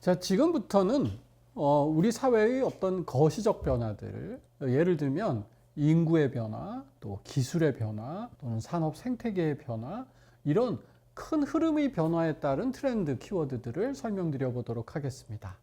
자, 지금부터는 어, 우리 사회의 어떤 거시적 변화들, 예를 들면 인구의 변화, 또 기술의 변화, 또는 산업 생태계의 변화, 이런 큰 흐름의 변화에 따른 트렌드 키워드들을 설명드려 보도록 하겠습니다.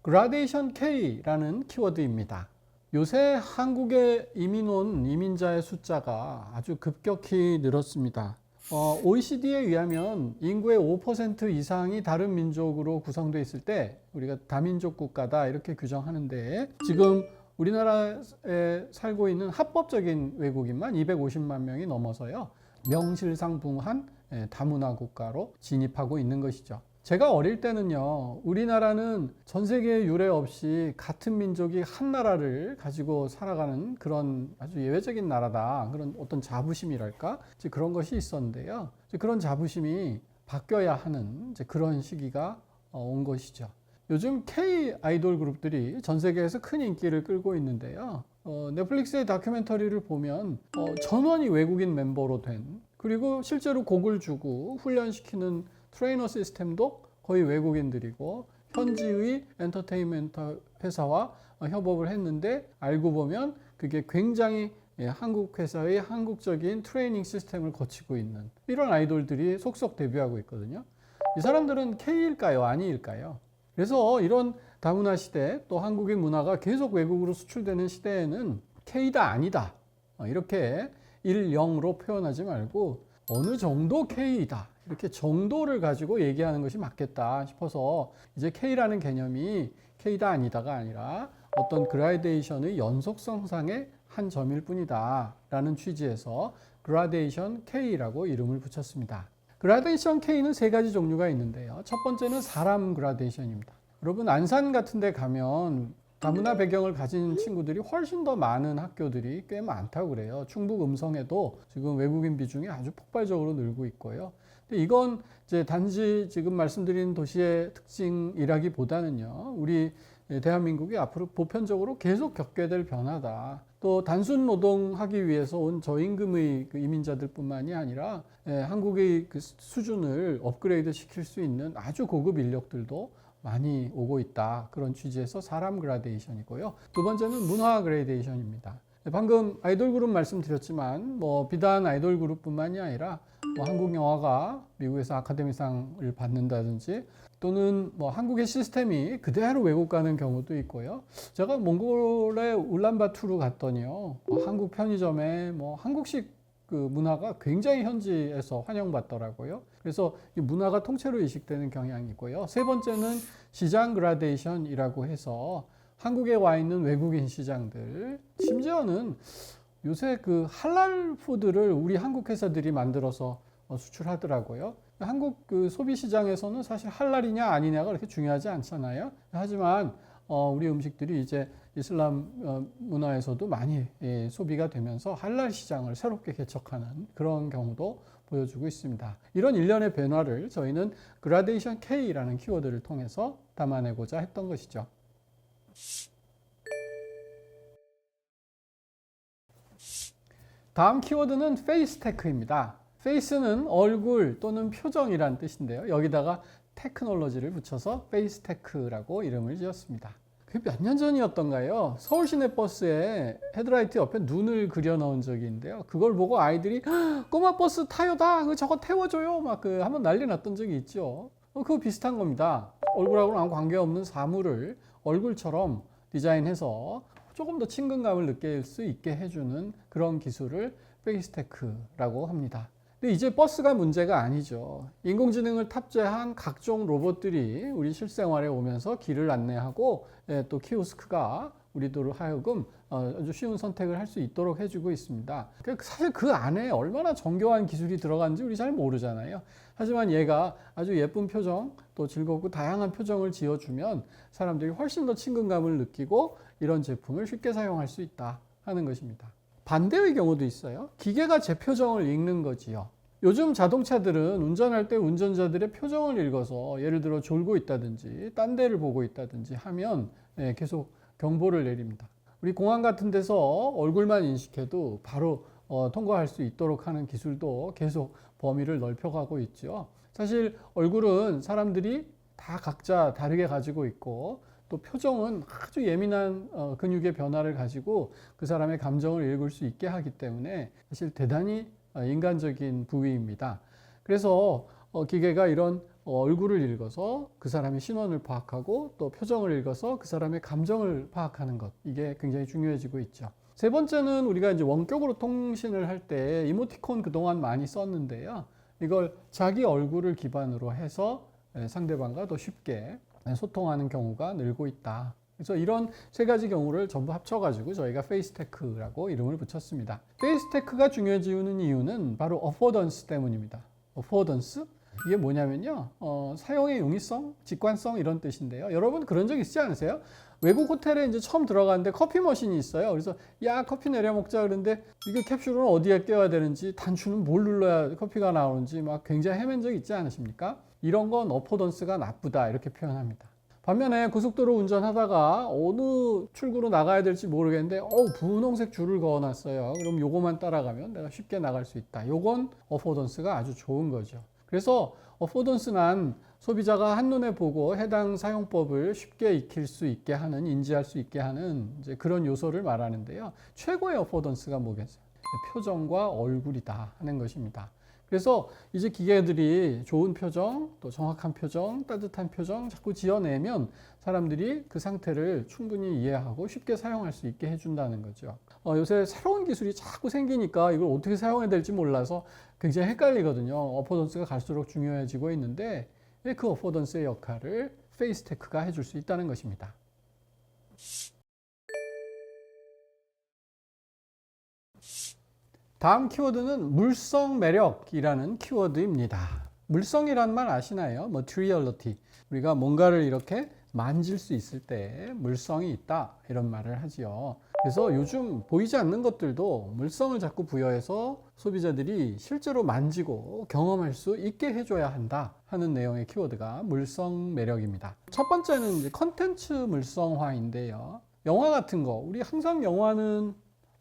그라데이션 K라는 키워드입니다. 요새 한국에 이민 온 이민자의 숫자가 아주 급격히 늘었습니다. 어, OECD에 의하면 인구의 5% 이상이 다른 민족으로 구성되어 있을 때 우리가 다민족 국가다 이렇게 규정하는데 지금 우리나라에 살고 있는 합법적인 외국인만 250만 명이 넘어서요. 명실상부한 예, 다문화 국가로 진입하고 있는 것이죠. 제가 어릴 때는요, 우리나라는 전 세계에 유례 없이 같은 민족이 한 나라를 가지고 살아가는 그런 아주 예외적인 나라다. 그런 어떤 자부심이랄까? 그런 것이 있었는데요. 그런 자부심이 바뀌어야 하는 그런 시기가 어, 온 것이죠. 요즘 K 아이돌 그룹들이 전 세계에서 큰 인기를 끌고 있는데요. 어, 넷플릭스의 다큐멘터리를 보면 어, 전원이 외국인 멤버로 된 그리고 실제로 곡을 주고 훈련시키는 트레이너 시스템도 거의 외국인들이고 현지의 엔터테인먼트 회사와 협업을 했는데 알고 보면 그게 굉장히 예, 한국 회사의 한국적인 트레이닝 시스템을 거치고 있는 이런 아이돌들이 속속 데뷔하고 있거든요. 이 사람들은 K일까요? 아니일까요? 그래서 이런 다문화 시대 또 한국의 문화가 계속 외국으로 수출되는 시대에는 K다 아니다 어, 이렇게 1, 0으로 표현하지 말고 어느 정도 K이다 이렇게 정도를 가지고 얘기하는 것이 맞겠다 싶어서 이제 K라는 개념이 K다 아니다가 아니라 어떤 그라데이션의 연속성상의 한 점일 뿐이다 라는 취지에서 그라데이션 K라고 이름을 붙였습니다. 그라데이션 K는 세 가지 종류가 있는데요. 첫 번째는 사람 그라데이션입니다. 여러분 안산 같은 데 가면 다문화 배경을 가진 친구들이 훨씬 더 많은 학교들이 꽤 많다고 그래요. 충북 음성에도 지금 외국인 비중이 아주 폭발적으로 늘고 있고요. 이건 이제 단지 지금 말씀드린 도시의 특징이라기보다는요. 우리 대한민국이 앞으로 보편적으로 계속 겪게 될 변화다. 또 단순 노동하기 위해서 온 저임금의 그 이민자들뿐만이 아니라 예, 한국의 그 수준을 업그레이드 시킬 수 있는 아주 고급 인력들도 많이 오고 있다. 그런 취지에서 사람 그라데이션이고요. 두 번째는 문화 그라데이션입니다. 방금 아이돌 그룹 말씀드렸지만 뭐 비단 아이돌 그룹뿐만이 아니라 뭐 한국 영화가 미국에서 아카데미상을 받는다든지 또는 뭐 한국의 시스템이 그대로 외국 가는 경우도 있고요. 제가 몽골의 울란바투르 갔더니요. 뭐 한국 편의점에 뭐 한국식 그 문화가 굉장히 현지에서 환영받더라고요. 그래서 이 문화가 통째로 이식되는 경향이 있고요. 세 번째는 시장 그라데이션이라고 해서 한국에 와 있는 외국인 시장들, 심지어는 요새 그 할랄 푸드를 우리 한국 회사들이 만들어서 어, 수출하더라고요. 한국 그 소비 시장에서는 사실 할랄이냐 아니냐가 그렇게 중요하지 않잖아요. 하지만 어, 우리 음식들이 이제 이슬람 어, 문화에서도 많이 예, 소비가 되면서 할랄 시장을 새롭게 개척하는 그런 경우도 보여주고 있습니다. 이런 일련의 변화를 저희는 그라데이션 K라는 키워드를 통해서 담아내고자 했던 것이죠. 다음 키워드는 페이스 테크입니다. 페이스는 얼굴 또는 표정이란 뜻인데요. 여기다가 테크놀로지를 붙여서 페이스 테크라고 이름을 지었습니다. 그게 몇 년 전이었던가요? 서울 시내 버스에 헤드라이트 옆에 눈을 그려 넣은 적이 있는데요. 그걸 보고 아이들이 꼬마 버스 타요다. 그 저거 태워줘요. 막 그 한번 난리 났던 적이 있죠. 어, 그거 비슷한 겁니다. 얼굴하고는 아무 관계없는 사물을 얼굴처럼 디자인해서 조금 더 친근감을 느낄 수 있게 해주는 그런 기술을 페이스테크라고 합니다. 근데 이제 버스가 문제가 아니죠. 인공지능을 탑재한 각종 로봇들이 우리 실생활에 오면서 길을 안내하고 예, 또 키오스크가 우리들 하여금 어, 아주 쉬운 선택을 할 수 있도록 해주고 있습니다. 그 사실 그 안에 얼마나 정교한 기술이 들어간지 우리 잘 모르잖아요. 하지만 얘가 아주 예쁜 표정 또 즐겁고 다양한 표정을 지어주면 사람들이 훨씬 더 친근감을 느끼고 이런 제품을 쉽게 사용할 수 있다 하는 것입니다. 반대의 경우도 있어요. 기계가 제 표정을 읽는 거지요. 요즘 자동차들은 운전할 때 운전자들의 표정을 읽어서 예를 들어 졸고 있다든지 딴 데를 보고 있다든지 하면 예, 계속 경보를 내립니다. 우리 공항 같은 데서 얼굴만 인식해도 바로 어, 통과할 수 있도록 하는 기술도 계속 범위를 넓혀가고 있죠. 사실 얼굴은 사람들이 다 각자 다르게 가지고 있고 또 표정은 아주 예민한 어, 근육의 변화를 가지고 그 사람의 감정을 읽을 수 있게 하기 때문에 사실 대단히 어, 인간적인 부위입니다. 그래서 어, 기계가 이런 어, 얼굴을 읽어서 그 사람의 신원을 파악하고 또 표정을 읽어서 그 사람의 감정을 파악하는 것 이게 굉장히 중요해지고 있죠. 세 번째는 우리가 이제 원격으로 통신을 할 때 이모티콘 그동안 많이 썼는데요. 이걸 자기 얼굴을 기반으로 해서 예, 상대방과 더 쉽게 소통하는 경우가 늘고 있다. 그래서 이런 세 가지 경우를 전부 합쳐가지고 저희가 페이스테크라고 이름을 붙였습니다. 페이스테크가 중요해지는 이유는 바로 어포던스 때문입니다. 어포던스? 이게 뭐냐면요. 어, 사용의 용이성, 직관성 이런 뜻인데요. 여러분 그런 적 있지 않으세요? 외국 호텔에 이제 처음 들어가는데 커피 머신이 있어요. 그래서 야 커피 내려 먹자 그러는데 이거 캡슐은 어디에 껴야 되는지 단추는 뭘 눌러야 커피가 나오는지 막 굉장히 헤맨 적 있지 않으십니까? 이런 건 어포던스가 나쁘다 이렇게 표현합니다. 반면에 고속도로 운전하다가 어느 출구로 나가야 될지 모르겠는데 어 분홍색 줄을 그어놨어요. 그럼 요거만 따라가면 내가 쉽게 나갈 수 있다. 요건 어포던스가 아주 좋은 거죠. 그래서 어포던스는 소비자가 한눈에 보고 해당 사용법을 쉽게 익힐 수 있게 하는 인지할 수 있게 하는 그런 요소를 말하는데요. 최고의 어포던스가 뭐겠어요? 표정과 얼굴이다 하는 것입니다. 그래서 이제 기계들이 좋은 표정, 또 정확한 표정, 따뜻한 표정 자꾸 지어내면 사람들이 그 상태를 충분히 이해하고 쉽게 사용할 수 있게 해준다는 거죠. 어, 요새 새로운 기술이 자꾸 생기니까 이걸 어떻게 사용해야 될지 몰라서 굉장히 헷갈리거든요. 어포던스가 갈수록 중요해지고 있는데 그 어포던스의 역할을 페이스테크가 해줄 수 있다는 것입니다. 다음 키워드는 물성 매력이라는 키워드입니다. 물성이란 말 아시나요? materiality. 우리가 뭔가를 이렇게 만질 수 있을 때 물성이 있다 이런 말을 하지요. 그래서 요즘 보이지 않는 것들도 물성을 자꾸 부여해서 소비자들이 실제로 만지고 경험할 수 있게 해줘야 한다 하는 내용의 키워드가 물성 매력입니다. 첫 번째는 이제 컨텐츠 물성화인데요. 영화 같은 거, 우리 항상 영화는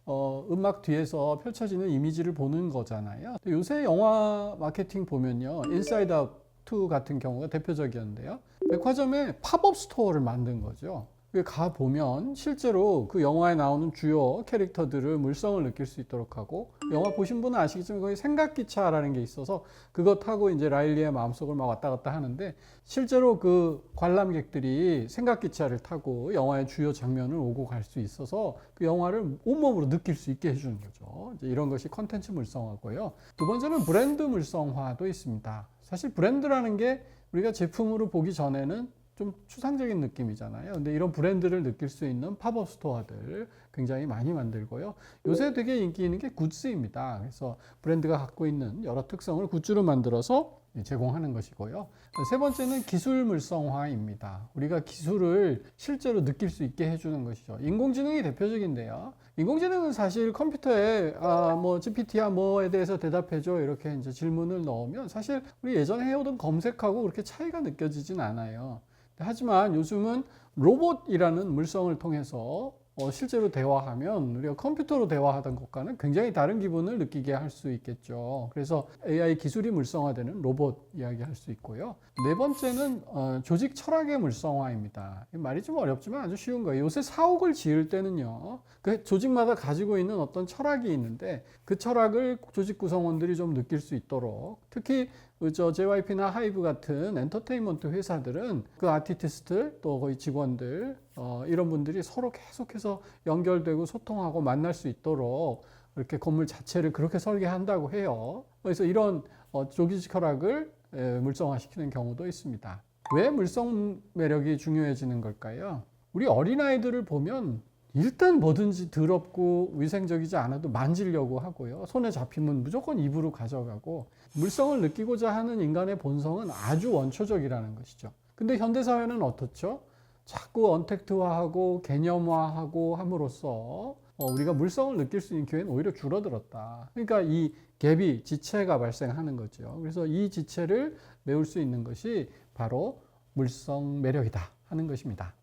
어, 음악 뒤에서 펼쳐지는 이미지를 보는 거잖아요. 요새 영화 마케팅 보면요. 인사이드 아웃 2 같은 경우가 대표적이었는데요. 백화점에 팝업 스토어를 만든 거죠. 가 보면 실제로 그 영화에 나오는 주요 캐릭터들을 물성을 느낄 수 있도록 하고 영화 보신 분은 아시겠지만 거기 생각기차라는 게 있어서 그것 타고 이제 라일리의 마음속을 막 왔다 갔다 하는데 실제로 그 관람객들이 생각기차를 타고 영화의 주요 장면을 오고 갈 수 있어서 그 영화를 온몸으로 느낄 수 있게 해주는 거죠. 이런 것이 컨텐츠 물성화고요. 두 번째는 브랜드 물성화도 있습니다. 사실 브랜드라는 게 우리가 제품으로 보기 전에는 좀 추상적인 느낌이잖아요. 근데 이런 브랜드를 느낄 수 있는 팝업 스토어들 굉장히 많이 만들고요. 요새 되게 인기 있는 게 굿즈입니다. 그래서 브랜드가 갖고 있는 여러 특성을 굿즈로 만들어서 제공하는 것이고요. 세 번째는 기술 물성화입니다. 우리가 기술을 실제로 느낄 수 있게 해주는 것이죠. 인공지능이 대표적인데요. 인공지능은 사실 컴퓨터에 아, 뭐 GPT야 뭐에 대해서 대답해줘 이렇게 이제 질문을 넣으면 사실 우리 예전에 해오던 검색하고 그렇게 차이가 느껴지진 않아요. 하지만 요즘은 로봇이라는 물성을 통해서 어, 실제로 대화하면 우리가 컴퓨터로 대화하던 것과는 굉장히 다른 기분을 느끼게 할 수 있겠죠. 그래서 AI 기술이 물성화되는 로봇 이야기할 수 있고요. 네 번째는 어, 조직 철학의 물성화입니다. 말이 좀 어렵지만 아주 쉬운 거예요. 요새 사옥을 지을 때는요, 그 조직마다 가지고 있는 어떤 철학이 있는데 그 철학을 조직 구성원들이 좀 느낄 수 있도록 특히 저 JYP나 하이브 같은 엔터테인먼트 회사들은 그 아티스트들 또 거의 직원들 어, 이런 분들이 서로 계속해서 연결되고 소통하고 만날 수 있도록 이렇게 건물 자체를 그렇게 설계한다고 해요. 그래서 이런 어, 혈락을 에, 물성화시키는 경우도 있습니다. 왜 물성 매력이 중요해지는 걸까요? 우리 어린아이들을 보면 일단 뭐든지 더럽고 위생적이지 않아도 만지려고 하고요. 손에 잡히면 무조건 입으로 가져가고 물성을 느끼고자 하는 인간의 본성은 아주 원초적이라는 것이죠. 근데 현대 사회는 어떻죠? 자꾸 언택트화하고 개념화하고 함으로써 어, 우리가 물성을 느낄 수 있는 기회는 오히려 줄어들었다. 그러니까 이 갭이 지체가 발생하는 거죠. 그래서 이 지체를 메울 수 있는 것이 바로 물성 매력이다 하는 것입니다.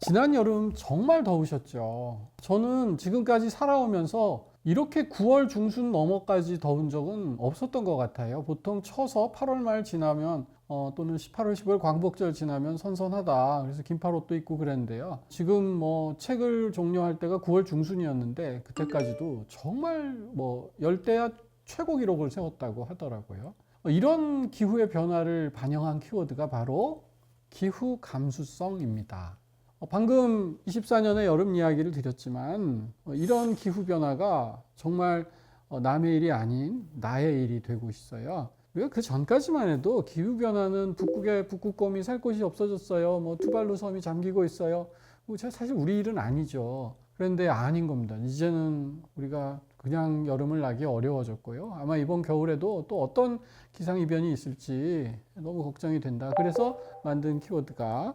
지난 여름 정말 더우셨죠. 저는 지금까지 살아오면서 이렇게 9월 중순 넘어까지 더운 적은 없었던 것 같아요. 보통 쳐서 8월 말 지나면 어, 또는 18월, 10월 광복절 지나면 선선하다. 그래서 긴팔 옷도 입고 그랬는데요. 지금 뭐 책을 종료할 때가 9월 중순이었는데 그때까지도 정말 뭐 열대야 최고 기록을 세웠다고 하더라고요. 어, 이런 기후의 변화를 반영한 키워드가 바로 기후 감수성입니다. 어, 방금 24년의 여름 이야기를 드렸지만 어, 이런 기후 변화가 정말 어, 남의 일이 아닌 나의 일이 되고 있어요. 우리가 그 전까지만 해도 기후 변화는 북극에 북극곰이 살 곳이 없어졌어요. 뭐 투발루 섬이 잠기고 있어요. 뭐 사실 우리 일은 아니죠. 그런데 아닌 겁니다. 이제는 우리가 그냥 여름을 나기 어려워졌고요. 아마 이번 겨울에도 또 어떤 기상 이변이 있을지 너무 걱정이 된다. 그래서 만든 키워드가 어,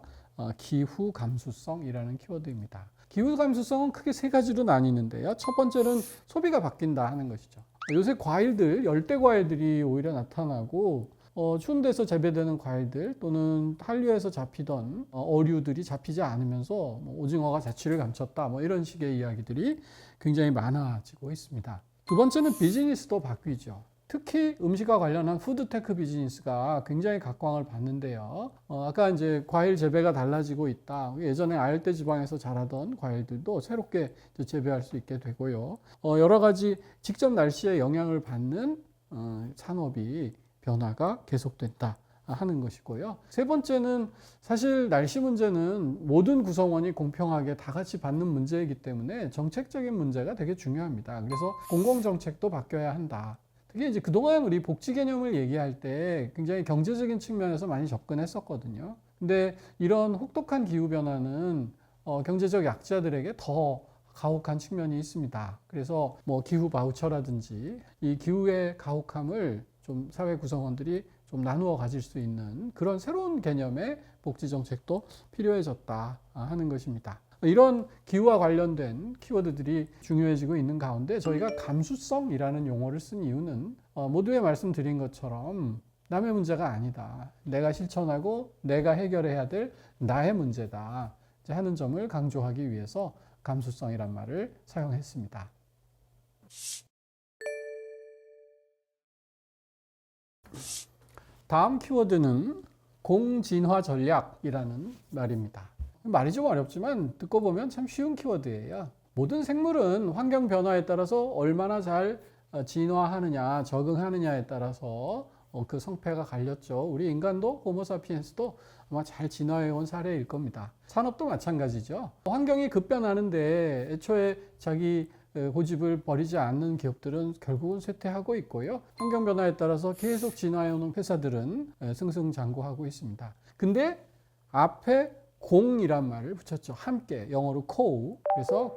기후 감수성이라는 키워드입니다. 기후 감수성은 크게 세 가지로 나뉘는데요. 첫 번째는 소비가 바뀐다 하는 것이죠. 요새 과일들, 열대 과일들이 오히려 나타나고 어, 추운 데서 재배되는 과일들 또는 한류에서 잡히던 어, 류들이 잡히지 않으면서 뭐 오징어가 자취를 감췄다 뭐 이런 식의 이야기들이 굉장히 많아지고 있습니다. 두 번째는 비즈니스도 바뀌죠. 특히 음식과 관련한 푸드테크 비즈니스가 굉장히 각광을 받는데요. 어, 아까 이제 과일 재배가 달라지고 있다. 예전에 아열대 지방에서 자라던 과일들도 새롭게 재배할 수 있게 되고요. 어, 여러 가지 직접 날씨에 영향을 받는 어, 산업이 변화가 계속된다. 하는 것이고요. 세 번째는 사실 날씨 문제는 모든 구성원이 공평하게 다 같이 받는 문제이기 때문에 정책적인 문제가 되게 중요합니다. 그래서 공공정책도 바뀌어야 한다. 특히 이제 그동안 우리 복지 개념을 얘기할 때 굉장히 경제적인 측면에서 많이 접근했었거든요. 근데 이런 혹독한 기후 변화는 어, 경제적 약자들에게 더 가혹한 측면이 있습니다. 그래서 뭐 기후 바우처라든지 이 기후의 가혹함을 좀 사회 구성원들이 좀 나누어 가질 수 있는 그런 새로운 개념의 복지 정책도 필요해졌다 하는 것입니다. 이런 기후와 관련된 키워드들이 중요해지고 있는 가운데 저희가 감수성이라는 용어를 쓴 이유는 어, 모두에 말씀드린 것처럼 남의 문제가 아니다. 내가 실천하고 내가 해결해야 될 나의 문제다. 하는 점을 강조하기 위해서 감수성이란 말을 사용했습니다. 다음 키워드는 공진화 전략이라는 말입니다. 말이 좀 어렵지만 듣고 보면 참 쉬운 키워드예요. 모든 생물은 환경 변화에 따라서 얼마나 잘 어, 진화하느냐, 적응하느냐에 따라서 어, 그 성패가 갈렸죠. 우리 인간도 호모사피엔스도 아마 잘 진화해 온 사례일 겁니다. 산업도 마찬가지죠. 환경이 급변하는데 애초에 자기 고집을 버리지 않는 기업들은 결국은 쇠퇴하고 있고요. 환경 변화에 따라서 계속 진화해 오는 회사들은 승승장구하고 있습니다. 근데 앞에 공이란 말을 붙였죠. 함께 영어로 co. 그래서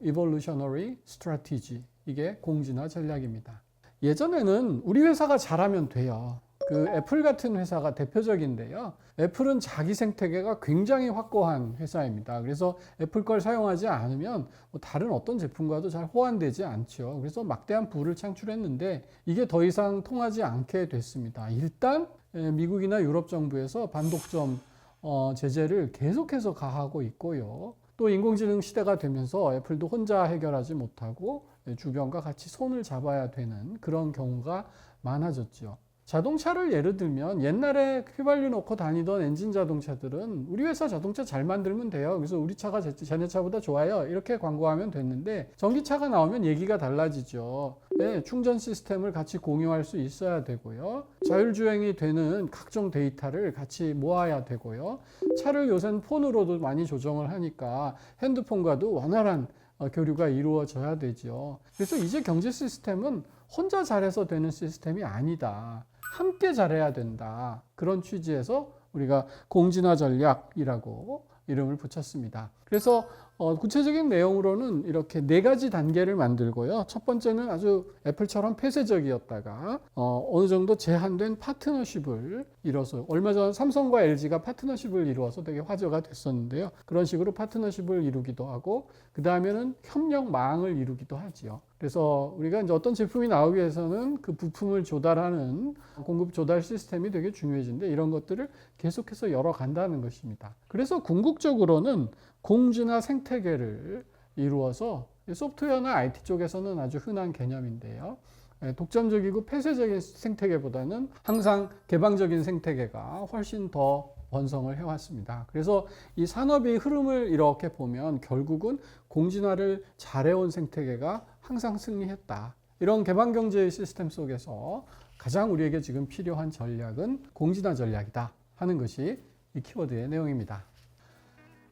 co-evolutionary strategy. 이게 공진화 전략입니다. 예전에는 우리 회사가 잘하면 돼요. 그 애플 같은 회사가 대표적인데요. 애플은 자기 생태계가 굉장히 확고한 회사입니다. 그래서 애플 걸 사용하지 않으면 뭐 다른 어떤 제품과도 잘 호환되지 않죠. 그래서 막대한 부를 창출했는데 이게 더 이상 통하지 않게 됐습니다. 일단 미국이나 유럽 정부에서 반독점 어, 제재를 계속해서 가하고 있고요. 또 인공지능 시대가 되면서 애플도 혼자 해결하지 못하고 주변과 같이 손을 잡아야 되는 그런 경우가 많아졌죠. 자동차를 예를 들면 옛날에 휘발유 넣고 다니던 엔진 자동차들은 우리 회사 자동차 잘 만들면 돼요. 그래서 우리 차가 쟤네 차보다 좋아요. 이렇게 광고하면 됐는데 전기차가 나오면 얘기가 달라지죠. 네, 충전 시스템을 같이 공유할 수 있어야 되고요. 자율주행이 되는 각종 데이터를 같이 모아야 되고요. 차를 요새는 폰으로도 많이 조정을 하니까 핸드폰과도 원활한 어, 교류가 이루어져야 되죠. 그래서 이제 경제 시스템은 혼자 잘해서 되는 시스템이 아니다. 함께 잘해야 된다. 그런 취지에서 우리가 공진화 전략이라고 이름을 붙였습니다. 그래서 어, 구체적인 내용으로는 이렇게 네 가지 단계를 만들고요. 첫 번째는 아주 애플처럼 폐쇄적이었다가 어, 어느 정도 제한된 파트너십을 이뤄서 얼마 전 삼성과 LG가 파트너십을 이루어서 되게 화제가 됐었는데요. 그런 식으로 파트너십을 이루기도 하고 그 다음에는 협력망을 이루기도 하지요. 그래서 우리가 이제 어떤 제품이 나오기 위해서는 그 부품을 조달하는 공급 조달 시스템이 되게 중요해진데 이런 것들을 계속해서 열어간다는 것입니다. 그래서 궁극적으로는 공진화 생태계를 이루어서 소프트웨어나 IT 쪽에서는 아주 흔한 개념인데요. 예, 독점적이고 폐쇄적인 생태계보다는 항상 개방적인 생태계가 훨씬 더 번성을 해왔습니다. 그래서 이 산업의 흐름을 이렇게 보면 결국은 공진화를 잘해온 생태계가 항상 승리했다. 이런 개방경제의 시스템 속에서 가장 우리에게 지금 필요한 전략은 공진화 전략이다 하는 것이 이 키워드의 내용입니다.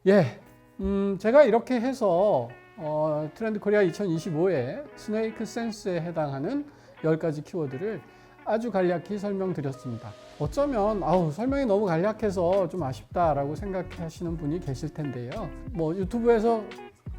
예, 음, 제가 이렇게 해서 어, 트렌드 코리아 2025에 스네이크 센스에 해당하는 10가지 키워드를 아주 간략히 설명드렸습니다. 어쩌면 아우 설명이 너무 간략해서 좀 아쉽다라고 생각하시는 분이 계실 텐데요. 뭐 유튜브에서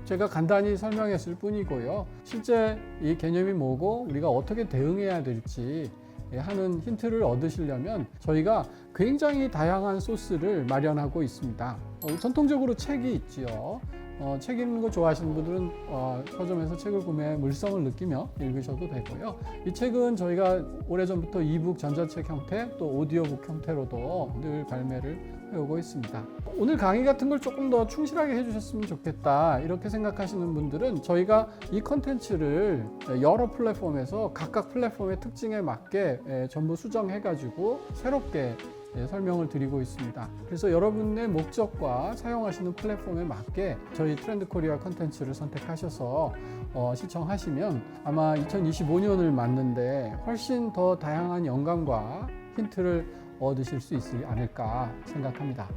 제가 간단히 설명했을 뿐이고요. 실제 이 개념이 뭐고 우리가 어떻게 대응해야 될지 하는 힌트를 얻으시려면 저희가 굉장히 다양한 소스를 마련하고 있습니다. 어, 전통적으로 책이 있지요. 어, 책 읽는 거 좋아하시는 분들은 어, 서점에서 책을 구매해 물성을 느끼며 읽으셔도 되고요. 이 책은 저희가 오래전부터 이북 전자책 형태 또 오디오북 형태로도 늘 발매를 해오고 있습니다. 오늘 강의 같은 걸 조금 더 충실하게 해주셨으면 좋겠다 이렇게 생각하시는 분들은 저희가 이 컨텐츠를 여러 플랫폼에서 각각 플랫폼의 특징에 맞게 에, 전부 수정해가지고 새롭게 예, 설명을 드리고 있습니다. 그래서 여러분의 목적과 사용하시는 플랫폼에 맞게 저희 트렌드 코리아 컨텐츠를 선택하셔서 어, 시청하시면 아마 2025년을 맞는데 훨씬 더 다양한 영감과 힌트를 얻으실 수 있지 않을까 생각합니다.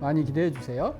많이 기대해 주세요.